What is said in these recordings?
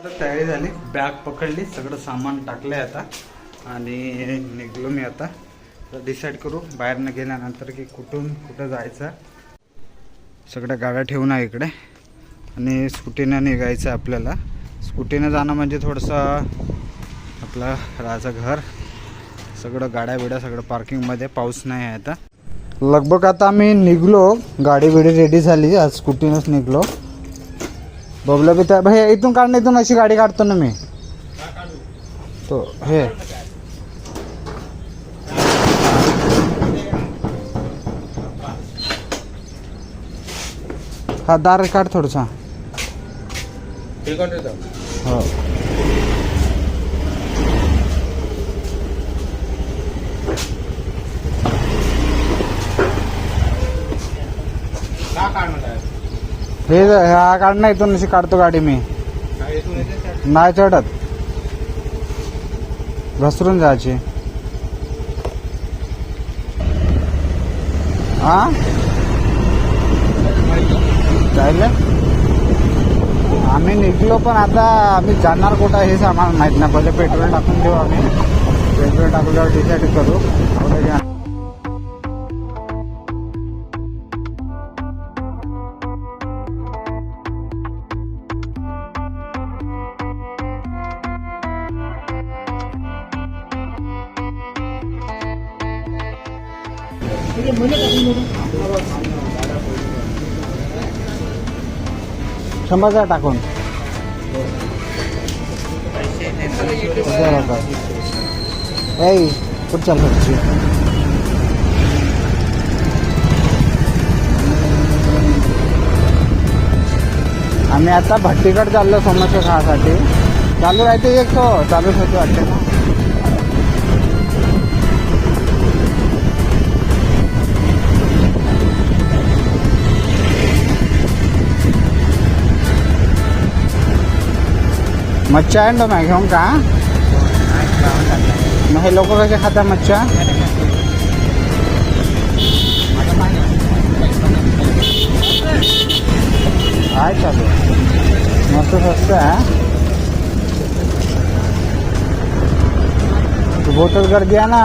आता तयारी झाली. बॅग पकडली सगळं सामान टाकलं आहे आता. आणि निघलो मी आता. डिसाईड करू बाहेरनं गेल्यानंतर की कुठून कुठं जायचं. सगळ्या गाड्या ठेवून आहे इकडे. आणि स्कूटीनं निघायचं आहे आपल्याला. स्कूटीनं जाणं म्हणजे थोडंसं आपलं राहायचं घर. सगळं गाड्या बिड्या सगळं पार्किंगमध्ये पाऊस नाही आहे आता. लगभग आता आम्ही निघलो. गाडी बिडी रेडी झाली. आज स्कूटीनंच निघलो. बबला बी त्या भाई इथून काढ ना इथून अशी गाडी काढतो ना मी. तो हे. हा दार काढ थोडसा. हो. हे हा काढ ना इथून अशी काढतो गाडी मी. नाही चढत. घसरून जायची. हा जायला? आम्ही निघलो पण आता आम्ही जाणार कुठं हेच आम्हाला माहीत नाही. पहिले पेट्रोल टाकून देऊ आम्ही. पेट्रोल टाकल्यावर डिसाईड करू. कुठे जा शंभरचा टाकून. ऐ कुठं चाललं आम्ही आता भट्टीकडे चाललो समोसे खाण्यासाठी. चालू राहते एक तो चालूच होते वाटते. मच्छा आहे ना मॅ घेऊन का मग हे लोक कसे खाता मच्छा आहे चालू मस्त स्वस्त आहे तू बोटल गर्दी आहे ना।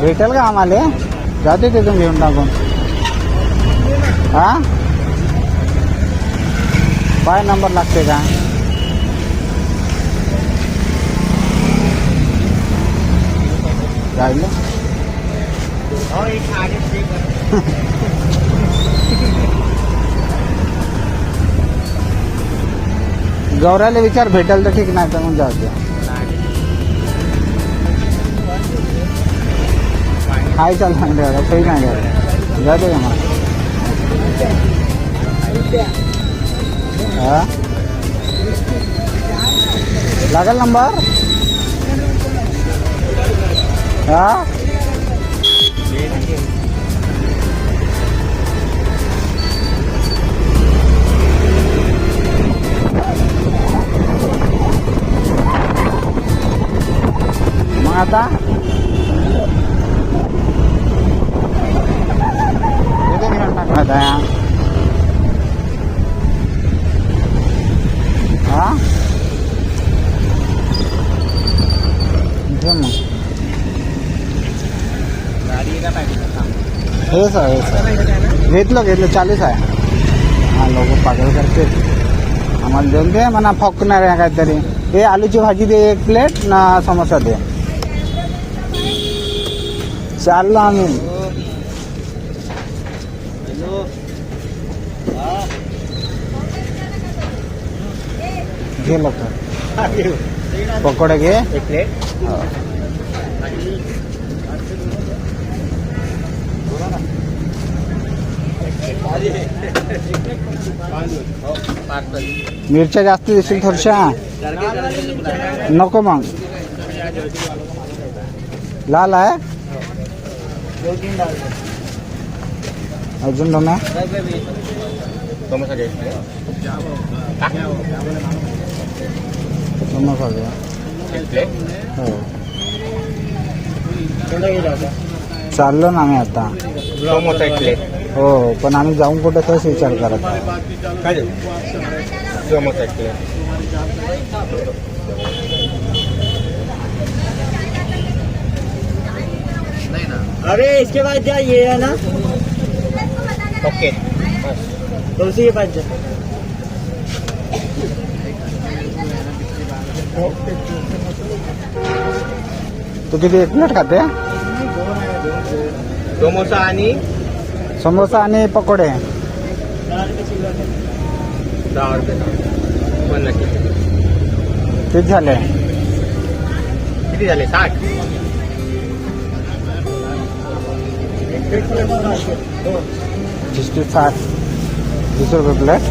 भेटेल का आम्हाला जाते तिथून घेऊन टाकून हा? पाय नंबर लागते का राहिलं? गौराला विचार भेटेल तर ठीक नाही तर मग जाऊ काय हाय चाल सांगते आता काही नाही घ्या का मग. हा? लागेल नंबर? हा हेच आहे घेतलं घेतलं चालीस आहे. हा लोक पागल करते आम्हाला देऊन दे म्हणा फकणार आहे काहीतरी. हे आलूची भाजी दे एक प्लेट ना समोसा दे. चाललो आम्ही. घे लोक पकोडे घे. हो. मिरच्या जास्त दिसतील थोडशा नको मग. लाल आहे? अजून दोन हो. चाललो ना आम्ही आता. हो पण आम्ही जाऊन कुठे तोच विचार करत आहे. काय अरे इसके बाद क्या ये है ना? ओके. तो उसी के पास जा? तू किती एक प्लेट खाते? डोमोसा आणि समोसा आणि पकोडे. दहा रुपये तेच झाले? किती झाले? साठ. सिक्स्टी साठ. वीस रुपये प्लेट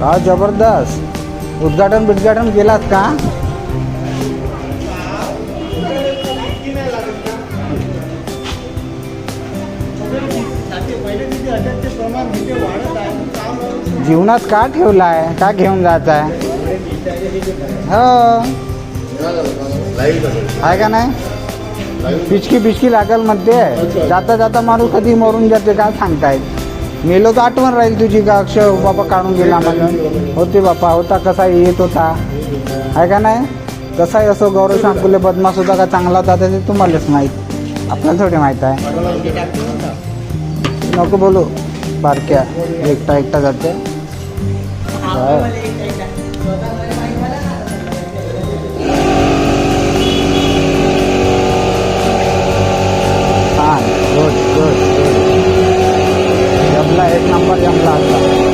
का जबरदस्त? उद्घाटन बिद्घाटन केलात का? जीवनात का ठेवलाय? का घेऊन जायचा हो. आहे का नाही? पिचकी पिचकी लागल म्हणते जाता जाता माणूस कधी मरून जाते काय सांगतायत? मेलो तर आठवण राहील तुझी का? अक्षय बाबा काढून गेला म्हणून होते बापा होता कसा येत होता. आहे का नाही? कसाही असो गौरव शांकुले बदमाश होता का चांगला होता ते तुम्हालाच माहीत. आपल्याला थोडी माहीत आहे. नको बोलू. बारक्या एकटा एकटा जाते. हां गुड गुड जमला एक नंबर जमला आता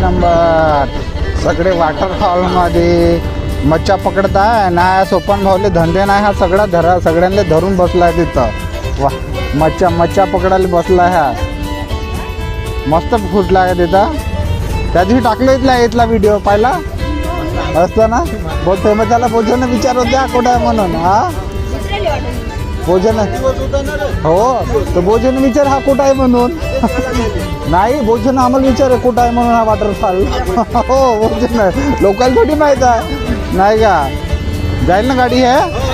नंबर. सगळे वॉटर फॉलमध्ये मच्छा पकडताय ना सोपन भावले धंदे नाही हा सगळा धरा सगळ्यांना धरून बसला आहे तिथं. वा मच्छा मच्छा पकडायला बसला हा. मस्त फुटला आहे तिथं. त्या दिवशी टाकलं इथला इथला व्हिडिओ पाहिला? असतं ना? बहुत फेमस झाला भोजन विचारत द्या कुठं आहे म्हणून हा? भोजन हो तर भोजन विचार हा कुठं आहे म्हणून? नाही भोजन आम्हाला विचार कुठं आहे म्हणून हा वॉटरफॉल हो भोजन नाही लोकल थोडी माहीत आहे. नाही का? जाईल ना गाडी आहे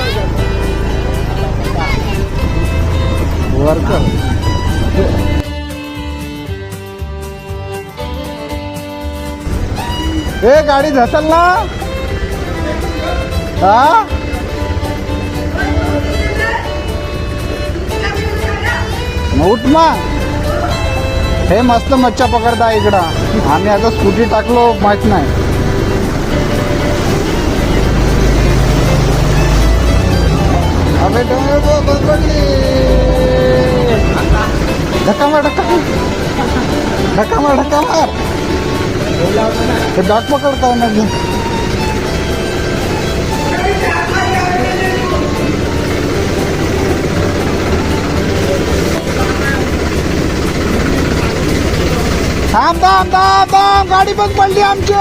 वर्कर ए गाडी झसल ना? हा? मग उठ मग हे मस्त मच्छा पकडता इकडं. आम्ही आता स्कूटी टाकलो माहीत नाही. अबे डोंगर बो बदलली. धक्का मार धक्का धक्का मार धक्का मार. ना थांब थांब थांब थांब. गाडी बंद पडली आमची.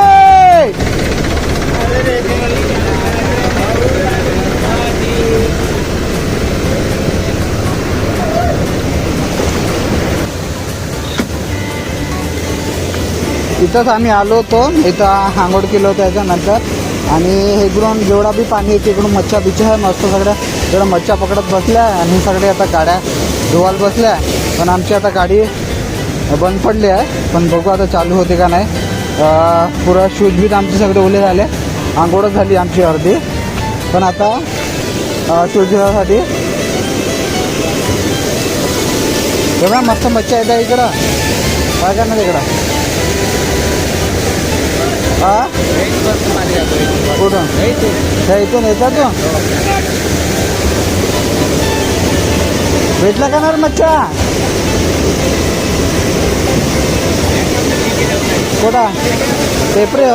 इथंच आम्ही आलो होतो. इथं आंघोळ केलं होतं याच्यानंतर. आणि इकडून जेवढा बी पाणी आहे तिकडून मच्छा बिच्छा आहे मस्त सगळ्या. तेवढ्या मच्छा पकडत बसल्या आणि सगळे आता गाड्या धुवायला बसल्या. पण आमची आता गाडी बंद पडले आहे. पण बघू आता चालू होते का नाही. पुरा शूज बीज आमचे सगळे ओले झाले. आंघोळच झाली आमची अर्धी. पण आता शूज धुवायसाठी एवढा मस्त मच्छा येतात इकडं. काय करणार इकडं? हा कुठून? त्या इथून येतात तू भेटला का ना मच्छा? कुठं पेपरे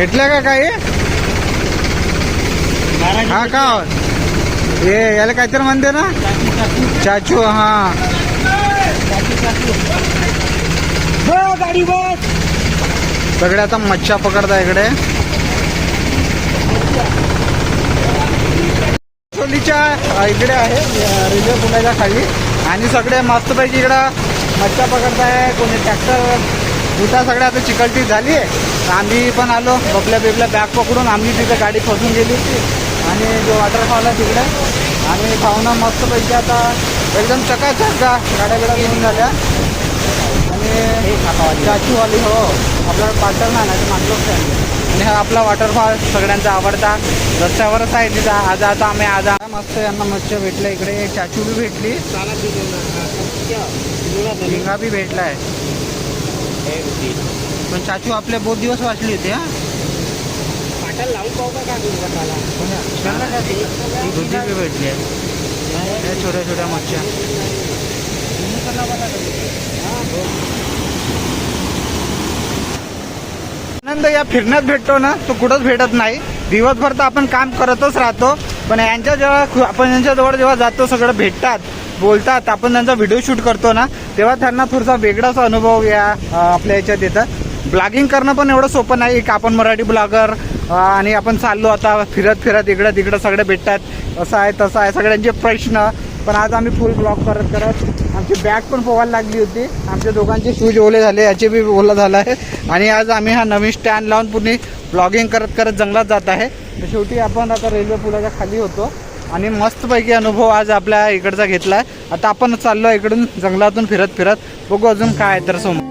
भेटल्या का काही? हा का? हे याला काहीतरी म्हणते ना? चाचू हा. सगळे आता मच्छा पकडता इकडे. सोलीच्या इकडे आहे रेल्वे पुलाच्या खाली. आणि सगळे मस्तपैकी इकडं मच्छा पकडताय कोणी ट्रॅक्टर उठा सगळ्या आता चिकलटी झाली आहे. आम्ही पण आलो बबल्या बिबल्या बॅग पकडून आम्ही तिथं गाडी फसून गेली आणि जो वॉटरफॉल आहे तिकडे. आणि पाहुणा मस्तपैकी आता एकदम चकाचक गा गाड्या बिड्या घेऊन झाल्या. आणि चाचूवाली हो. आपल्याला पार्टनर नाही ना मागलोच आणि हा आपला वॉटरफॉल सगळ्यांचा आवडता. रस्त्यावरच आहे तिथं. आज आता आम्ही आज मस्त यांना मच्छी भेटल्या इकडे चाचू बी भेटली. झिंगा बी पण चाचू आपले बहुत दिवस वाचली होती हा? लावून पाहू का काय दुधी बी भेटली आहे. या छोट्या छोट्या मच्छ्या. आनंद या फिरण्यात भेटतो ना तो कुठंच भेटत नाही. दिवसभर तर आपण काम करतच राहतो पण यांच्या जेव्हा आपण यांच्याजवळ जेव्हा जातो सगळं भेटतात. बोलतात आपण त्यांचा व्हिडिओ शूट करतो ना तेव्हा त्यांना थोडासा वेगळाच अनुभव या आपल्या याच्यात येतात ब्लॉगिंग करणं पण एवढं सोपं नाही की आपण मराठी ब्लॉगर आणि आपण चाललो आता फिरत फिरत इकडं तिकडं सगळे भेटतात. असं आहे तसं आहे सगळ्यांचे प्रश्न. पण आज आम्ही फुल ब्लॉग करत करत आमची बॅग पण पोवायला लागली होती. आमच्या दोघांचे शूज ओले झाले याचे बी ओला झाला आहे. आणि आज आम्ही हा नवीन स्टँड लावून पूर्ण ब्लॉगिंग करत करत जंगलात जात आहे. तर शेवटी आपण आता रेल्वे पुलाच्या खाली होतो. आणि मस्तपैकी अनुभव आज आपल्या इकडचा घेतला आहे आता आपण चाललो इकडून जंगलातून फिरत फिरत. बघू अजून काय तर समोर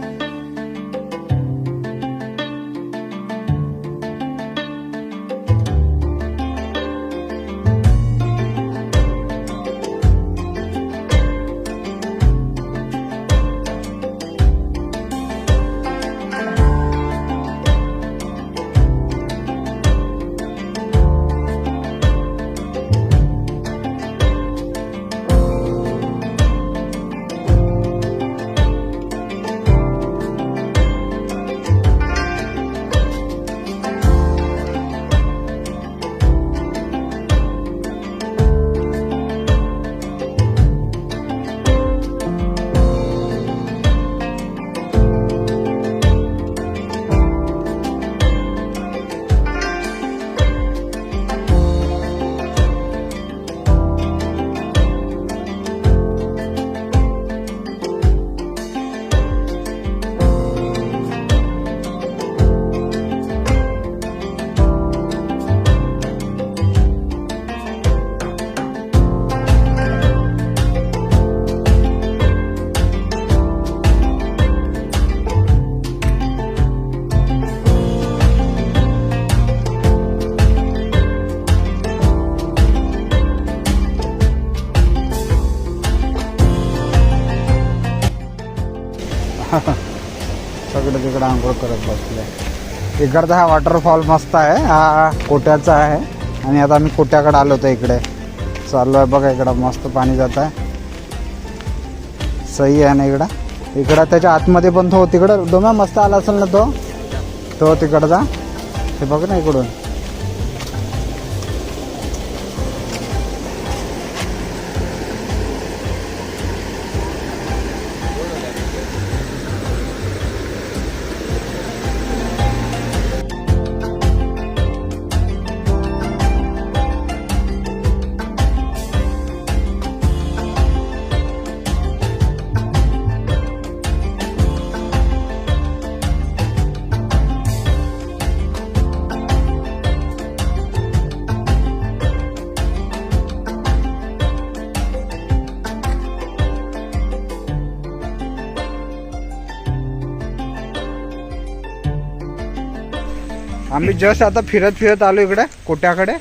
इकडं आंघोळ करत बसले इकडचा हा वॉटरफॉल मस्त आहे हा कोट्याचा आहे. आणि आता आम्ही कोट्याकडे आलो होतो इकडे. चाललो आहे बघा इकडं मस्त पाणी जात आहे. सही आहे ना इकडं? इकडं त्याच्या आतमध्ये पण तो तिकडं दोम्या मस्त आला असेल ना तो? तो तिकडचा. हे बघ ना इकडून. आम्ही जस्ट आता फिरत फिरत आलो इकडे कोट्याकडे.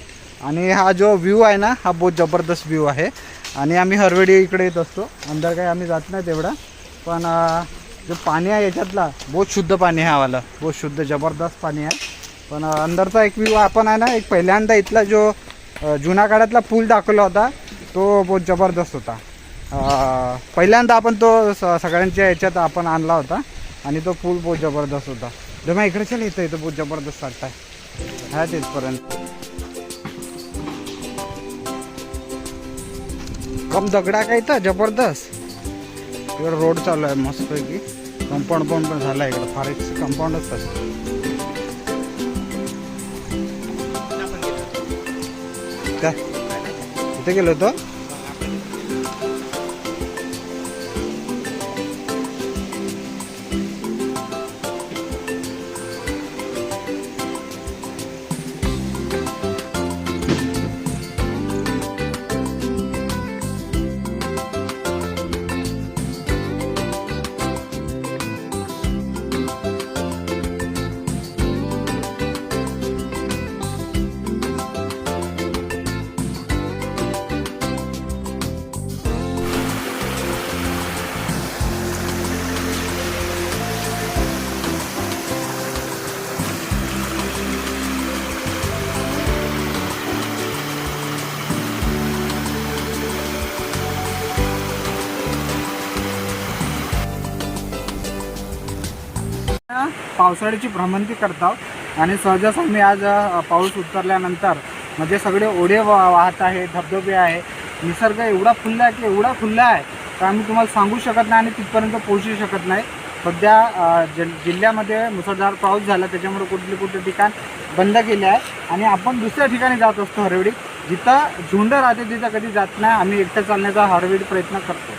आणि हा जो व्ह्यू आहे ना हा बहुत जबरदस्त व्ह्यू आहे. आणि आम्ही हरवेळी इकडे येत असतो. अंदर काही आम्ही जात नाही तेवढा. पण जो पाणी आहे याच्यातला बहुत शुद्ध पाणी आहे आम्हाला बहुत शुद्ध जबरदस्त पाणी आहे. पण अंदरचा एक व्ह्यू आपण आहे ना एक पहिल्यांदा इथला जो जुना जुन्या काळातला पूल दाखवला होता तो बहुत जबरदस्त होता. पहिल्यांदा आपण तो स- सगळ्यांच्या याच्यात आपण आणला होता. आणि तो पूल बहुत जबरदस्त होता. जेव्हा इकडे चल इथं इथं बहुत जबरदस्त वाटत आहे. हा तिथपर्यंत. कम दगडा काय इथं जबरदस्त. इकडं रोड चालू आहे मस्तपैकी. कंपाऊंड पण पण झालं आहे इकडं फार एक कंपाऊंडच असतं काय? इथे गेलो होतो? पावसाळ्याची भ्रमंती करतो आणि सहजासहमी आज पाऊस उतरल्यानंतर म्हणजे सगळे ओढे वा- वाहत आहे धबधबे आहे निसर्ग एवढा फुलला आहे की एवढा फुलला आहे तर आम्ही तुम्हाला सांगू शकत नाही आणि तिथपर्यंत पोहोचू शकत नाही. सध्या जि जिल्ह्यामध्ये मुसळधार पाऊस झाला त्याच्यामुळे कुठले कुठले ठिकाण बंद केले आहे. आणि आपण दुसऱ्या ठिकाणी जात असतो हरवडीत जिथं झुंड राहते तिथं कधी जात नाही. आम्ही एकटं चालण्याचा हरवेळी प्रयत्न करतो.